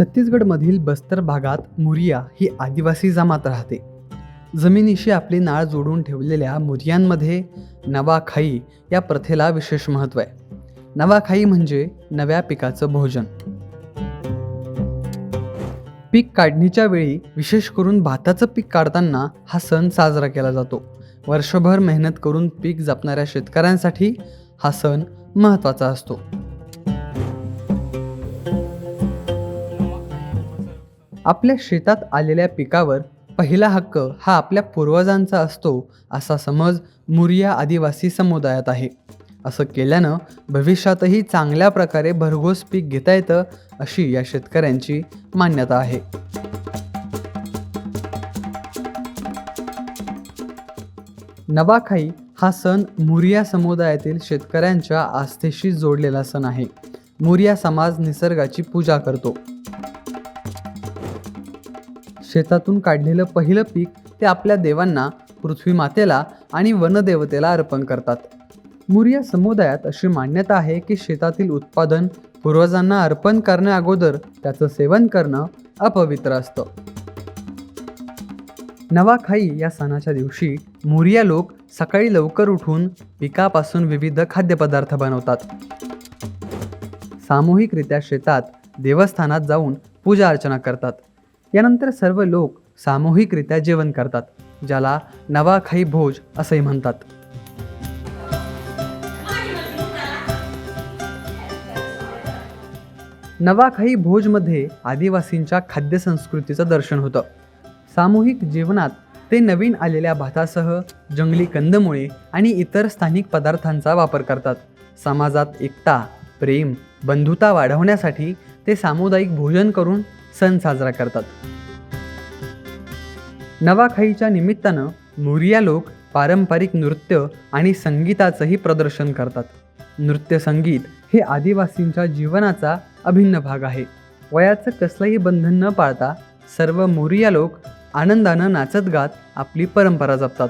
छत्तीसगडमधील बस्तर भागात मुरिया ही आदिवासी जमात राहते. जमिनीशी आपली नाळ जोडून ठेवलेल्या मुरियांमध्ये नवाखाई या प्रथेला विशेष महत्त्व आहे. नवाखाई म्हणजे नव्या पिकाचं भोजन. पीक काढणीच्या वेळी विशेष करून भाताचं पीक काढताना हा सण साजरा केला जातो. वर्षभर मेहनत करून पीक जपणाऱ्या शेतकऱ्यांसाठी हा सण महत्त्वाचा असतो. आपल्या शेतात आलेल्या पिकावर पहिला हक्क हा आपल्या पूर्वजांचा असतो असा समज मुरिया आदिवासी समुदायात आहे. असं केल्यानं भविष्यातही चांगल्या प्रकारे भरघोस पीक घेता येतं अशी या शेतकऱ्यांची मान्यता आहे. नवाखाई हा सण मुरिया समुदायातील शेतकऱ्यांच्या आस्थेशी जोडलेला सण आहे. मुरिया समाज निसर्गाची पूजा करतो. शेतातून काढलेलं पहिलं पीक ते आपल्या देवांना पृथ्वी मातेला आणि वनदेवतेला अर्पण करतात. मुरिया समुदायात अशी मान्यता आहे की शेतातील उत्पादन पूर्वजांना अर्पण करण्याअगोदर त्याचं सेवन करणं अपवित्र असतं. नवाखाई या सणाच्या दिवशी मुरिया लोक सकाळी लवकर उठून पिकापासून विविध खाद्यपदार्थ बनवतात. सामूहिकरित्या शेतात देवस्थानात जाऊन पूजा अर्चना करतात. यानंतर सर्व लोक सामूहिकरित्या जेवण करतात ज्याला नवाखाई भोज असंही म्हणतात. नवाखाई भोजमध्ये आदिवासींच्या खाद्यसंस्कृतीचं दर्शन होतं. सामूहिक जीवनात ते नवीन आलेल्या भातासह जंगली कंदमुळे आणि इतर स्थानिक पदार्थांचा वापर करतात. समाजात एकता प्रेम बंधुता वाढवण्यासाठी ते सामुदायिक भोजन करून सण साजरा करतात. नवाखाईच्या निमित्तानं मुरिया लोक पारंपरिक नृत्य आणि संगीताचंही प्रदर्शन करतात. नृत्य संगीत हे आदिवासींच्या जीवनाचा अभिन्न भाग आहे. वयाचं कसलंही बंधन न पाळता सर्व मोरिया लोक आनंदानं नाचत गात आपली परंपरा जपतात.